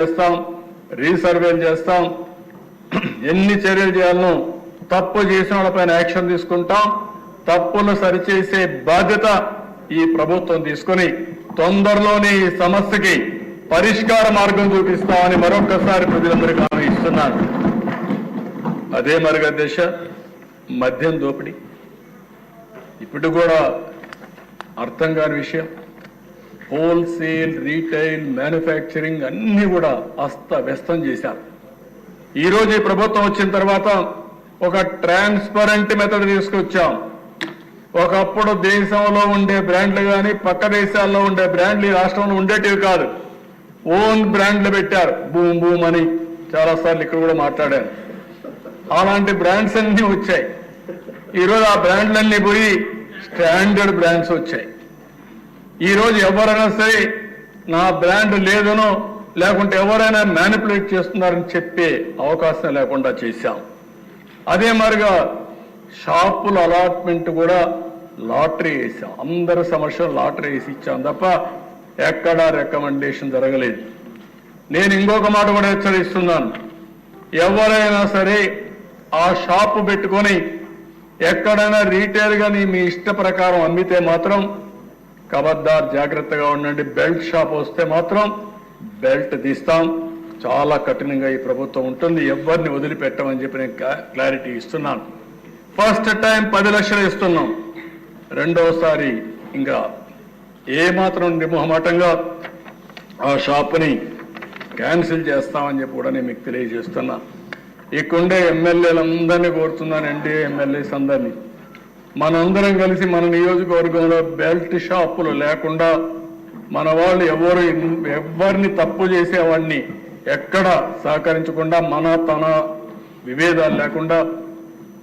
చేస్తాం రీసర్వేలు చేస్తాం ఎన్ని చర్యలు చేయాలనో తప్పు చేసిన వాళ్ళపైన యాక్షన్ తీసుకుంటాం. తప్పులు సరిచేసే బాధ్యత ఈ ప్రభుత్వం తీసుకుని తొందరలోనే ఈ సమస్యకి పరిష్కార మార్గం చూపిస్తామని మరొకసారి ప్రజలందరికీ హామీ ఇస్తున్నాను. అదే మరుగ దిశ మద్యం దోపిడీ. ఇప్పుడు కూడా అర్థం కాని విషయం. హోల్సేల్ రీటైల్ మ్యానుఫ్యాక్చరింగ్ అన్ని కూడా అస్తవ్యస్తం చేశారు. ఈరోజు ఈ ప్రభుత్వం వచ్చిన తర్వాత ఒక ట్రాన్స్పరెంట్ మెథడ్ తీసుకొచ్చాం. ఒకప్పుడు దేశంలో ఉండే బ్రాండ్లు కానీ పక్క దేశాల్లో ఉండే బ్రాండ్లు ఈ రాష్ట్రంలో ఉండేటివి కాదు. ఓన్ బ్రాండ్లు పెట్టారు. బూమ్ బూమ్ అని చాలాసార్లు ఇక్కడ కూడా మాట్లాడాను. అలాంటి బ్రాండ్స్ అన్నీ వచ్చాయి. ఈరోజు ఆ బ్రాండ్లన్నీ పోయి స్టాండర్డ్ బ్రాండ్స్ వచ్చాయి. ఈ రోజు ఎవరైనా సరే నా బ్రాండ్ లేదనో లేకుంటే ఎవరైనా మ్యానిపులేట్ చేస్తున్నారని చెప్పే అవకాశం లేకుండా చేశాం. అదే మరిగా షాపుల అలాట్మెంట్ కూడా లాటరీ వేసాం అందరి సమస్యలు లాటరీ వేసి ఇచ్చాం తప్ప ఎక్కడా రికమెండేషన్ జరగలేదు. నేను ఇంకొక మాట కూడా హెచ్చరిస్తున్నాను. ఎవరైనా సరే ఆ షాపు పెట్టుకొని ఎక్కడైనా రీటైల్ గాని మీ ఇష్ట ప్రకారం అమ్మితే మాత్రం కబద్దార్ జాగ్రత్తగా ఉండండి. బెల్ట్ షాప్ వస్తే మాత్రం బెల్ట్ తీస్తాం. చాలా కఠినంగా ఈ ప్రభుత్వం ఉంటుంది. ఎవరిని వదిలిపెట్టమని చెప్పి నేను క్లా- క్లారిటీ ఇస్తున్నాను. ఫస్ట్ టైం పది లక్షలు ఇస్తున్నాం. రెండవసారి ఇంకా ఏమాత్రం మాత్రం నిర్మోహమాటంగా ఆ షాప్ని క్యాన్సిల్ చేస్తామని చెప్పి కూడా నేను మీకు తెలియజేస్తున్నా. ఇక్కడుండే ఎమ్మెల్యేలందరినీ కోరుతున్నాను. ఎన్డీఏ ఎమ్మెల్యేస్ అందరినీ. మనందరం కలిసి మన నియోజకవర్గంలో బెల్ట్ షాపులు లేకుండా మన వాళ్ళు ఎవరు ఎవరిని తప్పు చేసేవాడిని ఎక్కడ సహకరించకుండా మన తన విభేదాలు లేకుండా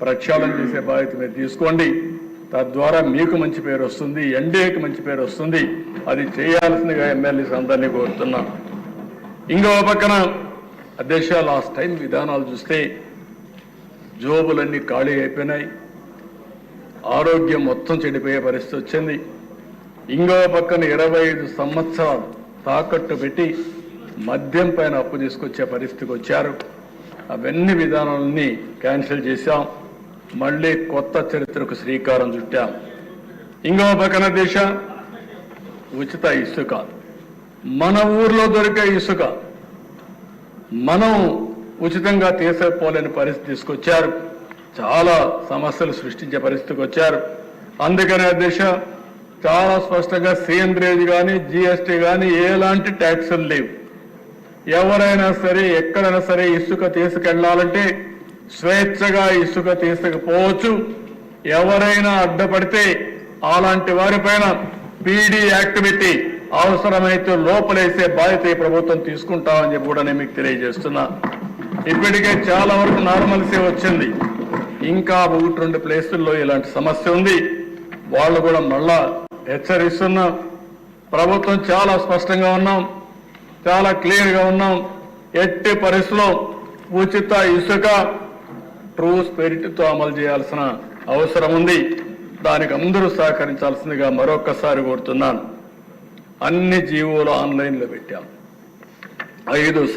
ప్రక్షాళన చేసే బాధ్యత మీరు తీసుకోండి. తద్వారా మీకు మంచి పేరు వస్తుంది ఎన్డీఏకి మంచి పేరు వస్తుంది. అది చేయాల్సిందిగా ఎమ్మెల్యేస్ అందరినీ కోరుతున్నా. ఇంకో పక్కన అధ్యక్ష లాస్ట్ టైం విధానాలు చూస్తే జోబులన్నీ ఖాళీ అయిపోయినాయి. ఆరోగ్యం మొత్తం చెడిపోయే పరిస్థితి వచ్చింది. ఇంకో పక్కన ఇరవై ఐదు సంవత్సరాలు తాకట్టు పెట్టి మద్యం పైన అప్పు తీసుకొచ్చే పరిస్థితికి వచ్చారు. అవన్నీ విధానాలన్నీ క్యాన్సిల్ చేశాం. మళ్ళీ కొత్త చరిత్రకు శ్రీకారం చుట్టాం. ఇంకో పక్కన దేశ ఉచిత ఇసుక. మన ఊర్లో దొరికే ఇసుక. మనం ఉచితంగా తీసుకుపోలేని పరిస్థితి తీసుకొచ్చారు. చాలా సమస్యలు సృష్టించే పరిస్థితికి వచ్చారు. అందుకనే అధ్యక్ష చాలా స్పష్టంగా సేంద్రేజ్ కానీ జిఎస్టీ కానీ ఎలాంటి ట్యాక్సులు లేవు. ఎవరైనా సరే ఎక్కడైనా సరే ఇసుక తీసుకెళ్ళాలంటే స్వేచ్ఛగా ఇసుక తీసుకుపోవచ్చు. ఎవరైనా అడ్డపడితే అలాంటి వారిపైన పీడీ యాక్టివిటీ అవసరమైతే లోపలేసే బాధ్యత ఈ ప్రభుత్వం తీసుకుంటామని చెప్పి కూడా నేను మీకు తెలియజేస్తున్నా. ఇప్పటికే చాలా వరకు నార్మల్సీ వచ్చింది. ఇంకా ఒకటి రెండు ప్లేసుల్లో ఇలాంటి సమస్య ఉంది. వాళ్ళు కూడా మళ్ళా హెచ్చరిస్తున్నాం. ప్రభుత్వం చాలా స్పష్టంగా ఉన్నాం. చాలా క్లియర్గా ఉన్నాం. ఎట్టి పరిస్థితుల్లో ఉచిత ఇసుక ట్రూ స్పిరిట్తో అమలు చేయాల్సిన అవసరం ఉంది. దానికి అందరూ సహకరించాల్సిందిగా మరొక్కసారి కోరుతున్నాను. అన్ని జీవోలు ఆన్లైన్లో పెట్టాం. ఐదు